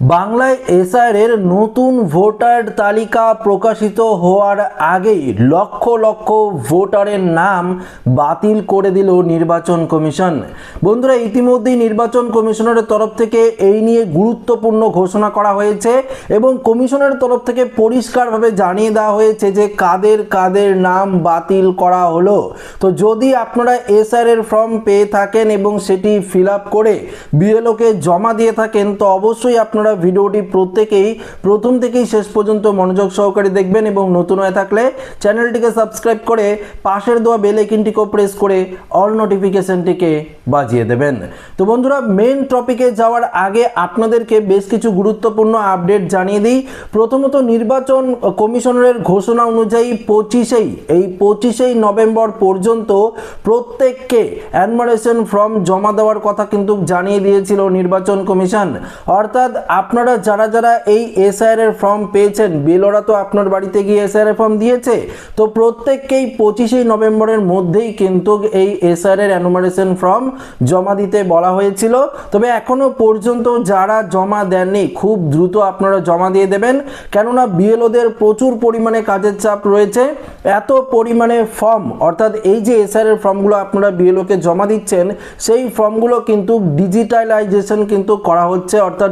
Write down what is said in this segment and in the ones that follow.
বাংলায় এসআইয়ের নতুন ভোটার তালিকা প্রকাশিত হওয়ার আগেই লক্ষ লক্ষ ভোটারের নাম বাতিল করে দিল নির্বাচন কমিশন। বন্ধুরা, ইতিমধ্যেই নির্বাচন কমিশনের তরফ থেকে এই নিয়ে গুরুত্বপূর্ণ ঘোষণা করা হয়েছে এবং কমিশনের তরফ থেকে পরিষ্কারভাবে জানিয়ে দেওয়া হয়েছে যে কাদের কাদের নাম বাতিল করা হলো। তো যদি আপনারা এসআইয়ের ফর্ম পেয়ে থাকেন এবং সেটি ফিল করে বিএলওকে জমা দিয়ে থাকেন, তো অবশ্যই আপনারা ভিডিওটি প্রত্যেকেই প্রথম থেকেই শেষ পর্যন্ত মনোযোগ সহকারে দেখবেন এবং নতুন হয়ে থাকলে চ্যানেলটিকে সাবস্ক্রাইব করে পাশের দেওয়া বেল আইকনটিকেও প্রেস করে অল নোটিফিকেশনটিকে বাজিয়ে দেবেন। তো বন্ধুরা মেন টপিকে যাওয়ার আগে আপনাদেরকে বেশ কিছু গুরুত্বপূর্ণ আপডেট জানিয়ে দিই। প্রথমত, নির্বাচন কমিশনারের ঘোষণা অনুযায়ী পঁচিশেই, এই পঁচিশেই নভেম্বর পর্যন্ত প্রত্যেককে অ্যাডমারেশন ফর্ম জমা দেওয়ার কথা কিন্তু জানিয়ে দিয়েছিল নির্বাচন কমিশন। অর্থাৎ আপনারা যারা যারা এই এসআইআর এর ফর্ম পেয়েছেন বিএলওরা তো আপনার বাড়িতে গিয়ে এসআইআর ফর্ম দিয়েছে। তো প্রত্যেককেই পঁচিশে নভেম্বরের মধ্যেই কিন্তু এই এসআইআর এর অ্যানুমারেশন ফর্ম জমা দিতে বলা হয়েছিল। তবে এখনও পর্যন্ত যারা জমা দেননি, খুব দ্রুত আপনারা জমা দিয়ে দেবেন। কেননা বিএলওদের প্রচুর পরিমাণে কাজের চাপ রয়েছে। এত পরিমাণে ফর্ম অর্থাৎ এই যে এসআইআর এর ফর্মগুলো আপনারা বিএলওকে জমা দিচ্ছেন, সেই ফর্মগুলো কিন্তু ডিজিটালাইজেশন কিন্তু করা হচ্ছে, অর্থাৎ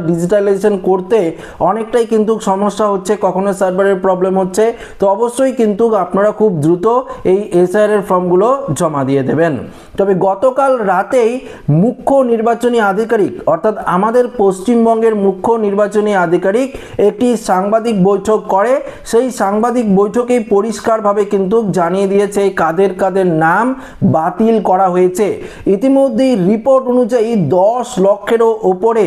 ডিজিটালাইজেশন করতে অনেকটাই কিন্তু সমস্যা হচ্ছে, কখনো সার্ভারের প্রবলেম হচ্ছে। তো অবশ্যই কিন্তু আপনারা খুব দ্রুত এই এসআইআর এর ফর্মগুলো জমা দিয়ে দেবেন। তবে গতকাল রাতেই মুখ্য নির্বাচনী আধিকারিক, অর্থাৎ আমাদের পশ্চিমবঙ্গের মুখ্য নির্বাচনী আধিকারিক একটি সাংবাদিক বৈঠক করে। সেই সাংবাদিক বৈঠকেই পরিষ্কারভাবে কিন্তু জানিয়ে দিয়েছে কাদের কাদের নাম বাতিল করা হয়েছে। ইতিমধ্যেই রিপোর্ট অনুযায়ী দশ লক্ষেরও ওপরে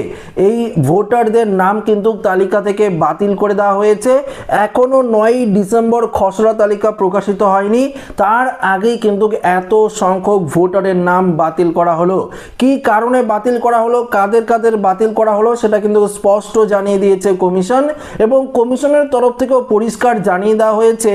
এই ভোটারদের নাম কিন্তু তালিকা থেকে বাতিল করে দেওয়া হয়েছে। এখনও নয়ই ডিসেম্বর খসড়া তালিকা প্রকাশিত হয়নি। তার আগেই কিন্তু এত সংখ্যক ভোটারের নাম বাতিল করা হলো। কি কারণে বাতিল করা হলো, কাদের কাদের বাতিল করা হলো, সেটা কিন্তু স্পষ্ট জানিয়ে দিয়েছে কমিশন এবং কমিশনের তরফ থেকেও পরিষ্কার জানিয়ে দেওয়া হয়েছে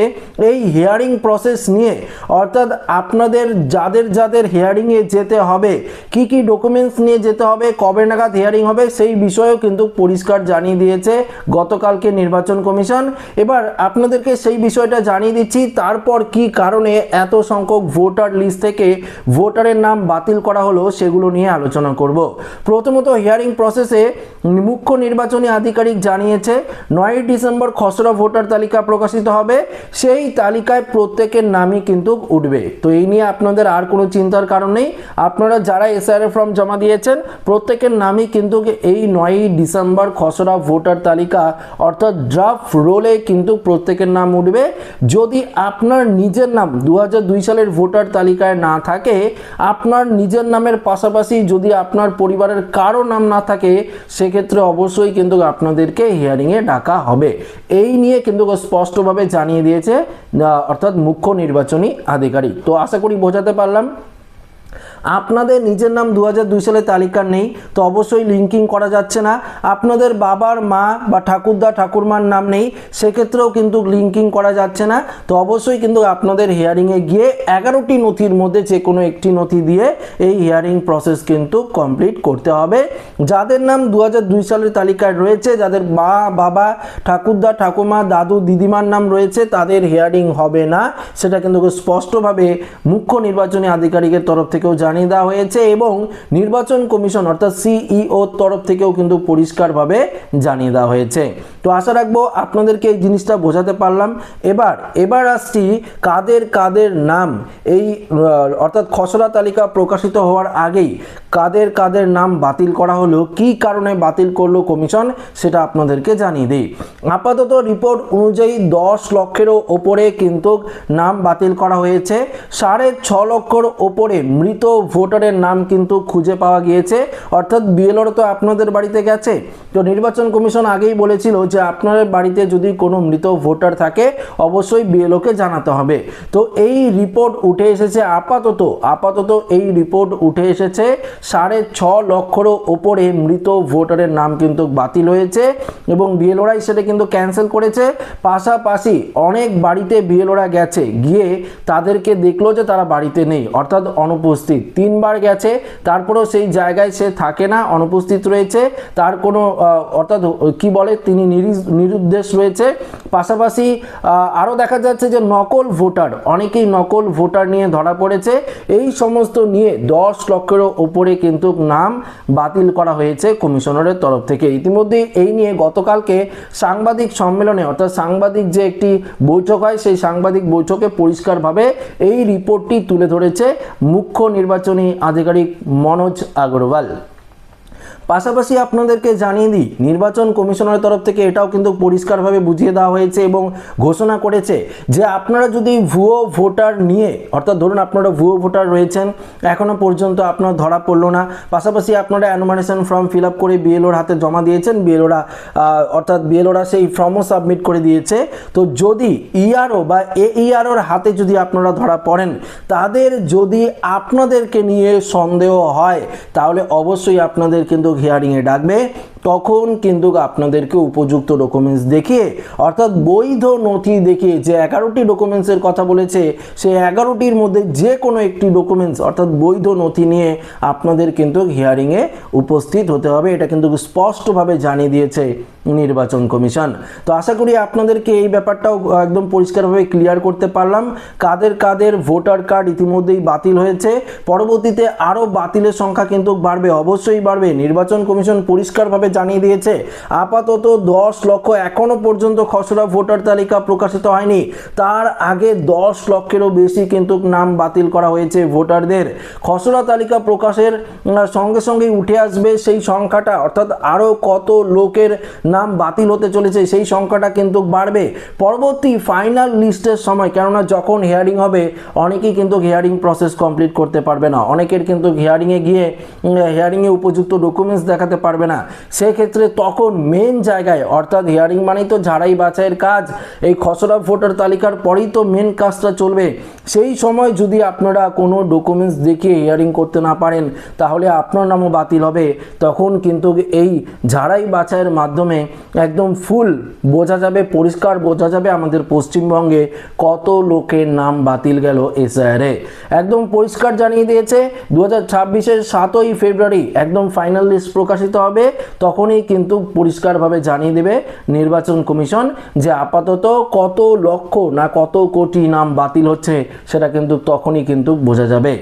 এই হিয়ারিং প্রসেস নিয়ে। অর্থাৎ আপনাদের যাদের যাদের হিয়ারিংয়ে যেতে হবে, কি কি ডকুমেন্টস নিয়ে যেতে হবে, কবে নাগাদ হিয়ারিং হবে, সেই বিষয়েও কিন্তু পরিষ্কার জানিয়ে দিয়েছে, গতকালকে নির্বাচন কমিশন। এবার আপনাদেরকে সেই বিষয়টা জানিয়ে দিচ্ছি, তারপর কি কারণে এত সংখ্যক ভোটার লিস্ট থেকে ভোটারের নাম বাতিল করা হলো সেগুলো নিয়ে আলোচনা করব। প্রথমত হিয়ারিং প্রসেসে মুখ্য নির্বাচনী আধিকারিক জানিয়েছে, নয়ই ডিসেম্বর খসড়া ভোটার তালিকা প্রকাশিত হবে, সেই তালিকায় প্রত্যেকের নামই কিন্তু উঠবে। তো এই নিয়ে আপনাদের আর কোনো চিন্তার কারণ নেই। আপনারা যারা এসআরএ ফর্ম জমা দিয়েছেন, প্রত্যেকের নামই কিন্তু এই নয়ই ডিসেম্বর খসড়া ভোটার তালিকা, অর্থাৎ ড্রাফট রোলে কিন্তু প্রত্যেকের নাম উঠবে। যদি আপনার নিজের নাম দু সালের ভোটার তালিকায় না থাকে, আপনার নিজের নামের পাশাপাশি যদি আপনার পরিবারের কারও নাম না থাকে, সেক্ষেত্রে অবশ্যই কিন্তু আপনাদেরকে হিয়ারিংয়ে ডাকা হবে। এই নিয়ে কিন্তু স্পষ্টভাবে জানিয়ে দিয়েছে অর্থাৎ মুখ্য নির্বাচনী আধিকারিক। তো আশা করি বোঝাতে পারলাম। আপনাদের নিজের নাম দু সালে তালিকা নেই, তো অবশ্যই লিঙ্কিং করা যাচ্ছে না। আপনাদের বাবার মা বা ঠাকুরদা, ঠাকুরমার নাম নেই, সেক্ষেত্রেও কিন্তু লিঙ্কিং করা যাচ্ছে না। তো অবশ্যই কিন্তু আপনাদের হিয়ারিংয়ে গিয়ে এগারোটি নথির মধ্যে যে কোনো একটি নথি দিয়ে এই হিয়ারিং প্রসেস কিন্তু কমপ্লিট করতে হবে। যাদের নাম দু সালের তালিকায় রয়েছে, যাদের মা, বাবা, ঠাকুরদা ঠাকুমা দাদু, দিদিমার নাম রয়েছে, তাদের হিয়ারিং হবে না। সেটা কিন্তু স্পষ্টভাবে মুখ্য নির্বাচনী আধিকারিকের তরফ থেকেও জানিয়ে দেওয়া হয়েছে এবং নির্বাচন কমিশন অর্থাৎ সিইও তরফ থেকেও কিন্তু পরিষ্কারভাবে জানিয়ে দেওয়া হয়েছে। তো আশা রাখব আপনাদেরকে এই জিনিসটা বোঝাতে পারলাম। এবার এবার আসছি কাদের কাদের নাম। এই অর্থাৎ খসড়া তালিকা প্রকাশিত হওয়ার আগেই কাদের কাদের নাম বাতিল করা হলো, কি কারণে বাতিল করল কমিশন সেটা আপনাদেরকে জানিয়ে দিই। আপাতত রিপোর্ট অনুযায়ী দশ লক্ষেরও ওপরে কিন্তু নাম বাতিল করা হয়েছে। সাড়ে ছ লক্ষর ওপরে মৃত ভোটারের নাম কিন্তু খুঁজে পাওয়া গিয়েছে। অর্থাৎ বিএলওর তো আপনাদের বাড়িতে গেছে। তো নির্বাচন কমিশন আগেই বলেছিল যে আপনার বাড়িতে যদি কোনো মৃত ভোটার থাকে, অবশ্যই বিএলওকে জানাতে হবে। তো এই রিপোর্ট উঠে এসেছে আপাতত। আপাতত এই রিপোর্ট উঠে এসেছে সাড়ে ছ লক্ষরও ওপরে মৃত ভোটারের নাম কিন্তু বাতিল হয়েছে এবং বিএলওরাই সেটা কিন্তু ক্যান্সেল করেছে। পাশাপাশি অনেক বাড়িতে বিএলওরা গেছে। গিয়ে তাদেরকে দেখল যে তারা বাড়িতে নেই। অর্থাৎ অনুপস্থিত। তিনবার গেছে, তারপরেও সেই জায়গায় সে থাকে না, অনুপস্থিত রয়েছে। তার কোনো অর্থাৎ কি বলে, তিনি নিরুদ্দেশ রয়েছে। পাশাপাশি আরও দেখা যাচ্ছে যে নকল ভোটার, অনেকেই নকল ভোটার নিয়ে ধরা পড়েছে। এই সমস্ত নিয়ে দশ লক্ষেরও ওপরে কিন্তু নাম বাতিল করা হয়েছে কমিশনারের তরফ থেকে। ইতিমধ্যে এই নিয়ে গতকালকে সাংবাদিক সম্মেলনে, অর্থাৎ সাংবাদিক যে একটি বৈঠক হয়, সেই সাংবাদিক বৈঠকে পরিষ্কারভাবে এই রিপোর্টটি তুলে ধরেছে। মুখ্য নির্বাচনী আধিকারিক মনোজ আগরওয়াল। পাশাপাশি আপনাদেরকে জানিয়ে দিই, নির্বাচন কমিশনের তরফ থেকে এটাও কিন্তু পরিষ্কারভাবে বুঝিয়ে দেওয়া হয়েছে এবং ঘোষণা করেছে যে আপনারা যদি ভুয়ো ভোটার নিয়ে, অর্থাৎ ধরুন আপনারা ভুয়ো ভোটার রয়েছেন, এখনও পর্যন্ত আপনার ধরা পড়ল না। পাশাপাশি আপনারা অ্যানোমানেশন ফর্ম ফিল আপ করে বিএলওর হাতে জমা দিয়েছেন বিএলওরা অর্থাৎ বিএলওরা সেই ফর্মও সাবমিট করে দিয়েছে। তো যদি ইআরও বা এইআরওর হাতে যদি আপনারা ধরা পড়েন, তাদের যদি আপনাদেরকে নিয়ে সন্দেহ হয়, তাহলে অবশ্যই আপনাদের কিন্তু হিয়ারিংয়ে ডাকবে তখন কিন্তু আপনাদেরকে উপযুক্ত ডকুমেন্টস দেখিয়ে, অর্থাৎ বৈধ নথি দেখিয়ে যে এগারোটি ডকুমেন্টসের কথা বলেছে সেই এগারোটির মধ্যে যে কোনো একটি ডকুমেন্টস অর্থাৎ বৈধ নথি নিয়ে আপনাদের কিন্তু হিয়ারিংয়ে উপস্থিত হতে হবে। এটা কিন্তু স্পষ্টভাবে জানিয়ে দিয়েছে নির্বাচন কমিশন। তো আশা করি আপনাদেরকে এই ব্যাপারটাও একদম পরিষ্কারভাবে ক্লিয়ার করতে পারলাম। কাদের কাদের ভোটার কার্ড ইতিমধ্যেই বাতিল হয়েছে, পরবর্তীতে আরও বাতিলের সংখ্যা কিন্তু বাড়বে, অবশ্যই বাড়বে। নির্বাচন কমিশন পরিষ্কারভাবে জানিয়ে দিয়েছে। আপাতত দশ লক্ষ এখনও পর্যন্ত খসড়া ভোটার তালিকা প্রকাশিত হয়নি। তার আগে দশ লক্ষেরও বেশি কিন্তু নাম বাতিল করা হয়েছে ভোটারদের। খসড়া তালিকা প্রকাশের সঙ্গে সঙ্গেই উঠে আসবে সেই সংখ্যাটা। অর্থাৎ আরও কত লোকের নাম বাতিল হতে চলেছে সেই সংখ্যাটা কিন্তু বাড়বে। পরবর্তী ফাইনাল লিস্টের সময়, কেননা যখন হিয়ারিং হবে, অনেকেই কিন্তু হিয়ারিং প্রসেস কমপ্লিট করতে পারবে না। অনেকের কিন্তু হিয়ারিংয়ে গিয়ে হিয়ারিংয়ে উপযুক্ত ডকুমেন্টস দেখাতে পারবে না। সেক্ষেত্রে তখন মেন জায়গায়, অর্থাৎ হিয়ারিং মানেই তো ঝাড়াই বাছাইয়ের কাজ, এই খসড়া ভোটার তালিকার পরেই তো মেন কাজটা চলবে। সেই সময় যদি আপনারা কোনো ডকুমেন্টস দেখিয়ে হিয়ারিং করতে না পারেন, তাহলে আপনার নামও বাতিল হবে। তখন কিন্তু এই ঝাড়াই বাছাইয়ের মাধ্যমে একদম ফুল বোঝা যাবে, পরিষ্কার বোঝা যাবে আমাদের পশ্চিমবঙ্গে কত লোকের নাম বাতিল গেল এসআইআরে একদম পরিষ্কার জানিয়ে দিয়েছে দু হাজার ছাব্বিশের সাতই ফেব্রুয়ারি একদম ফাইনাল লিস্ট প্রকাশিত হবে। তখনই কিন্তু পরিষ্কারভাবে জানিয়ে দেবে নির্বাচন কমিশন যে আপাতত কত লক্ষ না কত কোটি নাম বাতিল হচ্ছে, সেটা কিন্তু তখনই কিন্তু বোঝা যাবে।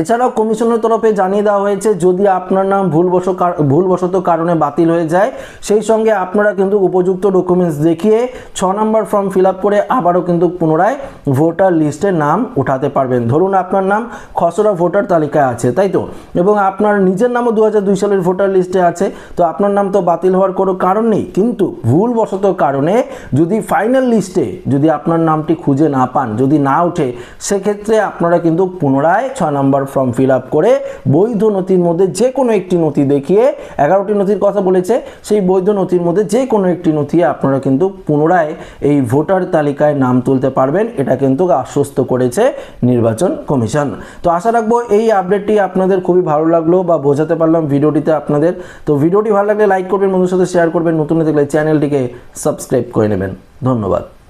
এছাড়াও কমিশনের তরফে জানিয়ে দেওয়া হয়েছে, যদি আপনার নাম ভুলবশ ভুলবশত কারণে বাতিল হয়ে যায়, সেই সঙ্গে আপনারা কিন্তু উপযুক্ত ডকুমেন্টস দেখিয়ে ছ নম্বর ফর্ম ফিল করে আবারও কিন্তু পুনরায় ভোটার লিস্টে নাম উঠাতে পারবেন। ধরুন আপনার নাম খসড়া ভোটার তালিকায় আছে, তাই তো? এবং আপনার নিজের নামও দু সালের ভোটার লিস্টে আছে, তো আপনার নাম তো বাতিল হওয়ার কোনো কারণ নেই। কিন্তু ভুলবশত কারণে যদি ফাইনাল লিস্টে যদি আপনার নামটি খুঁজে না পান, যদি না ওঠে, সেক্ষেত্রে আপনারা কিন্তু পুনরায় ছ নম্বর ফর্ম ফিল আপ করে বৈধ নথির মধ্যে যে কোনো একটি নথি দেখিয়ে এগারোটি নথির কথা বলেছে। সেই বৈধ নথির মধ্যে যে কোনো একটি নথি আপনারা কিন্তু পুনরায় এই ভোটার তালিকায় নাম তুলতে পারবেন। এটা কিন্তু আশ্বস্ত করেছে নির্বাচন কমিশন। তো আশা রাখব এই আপডেটটি আপনাদের খুবই ভালো লাগল বা বোঝাতে পারলাম ভিডিওটিতে আপনাদের। তো ভিডিওটি ভালো লাগলে লাইক করবেন বন্ধুর সাথে শেয়ার করবেন। নতুন দেখলে চ্যানেলটিকে সাবস্ক্রাইব করে নেবেন। ধন্যবাদ।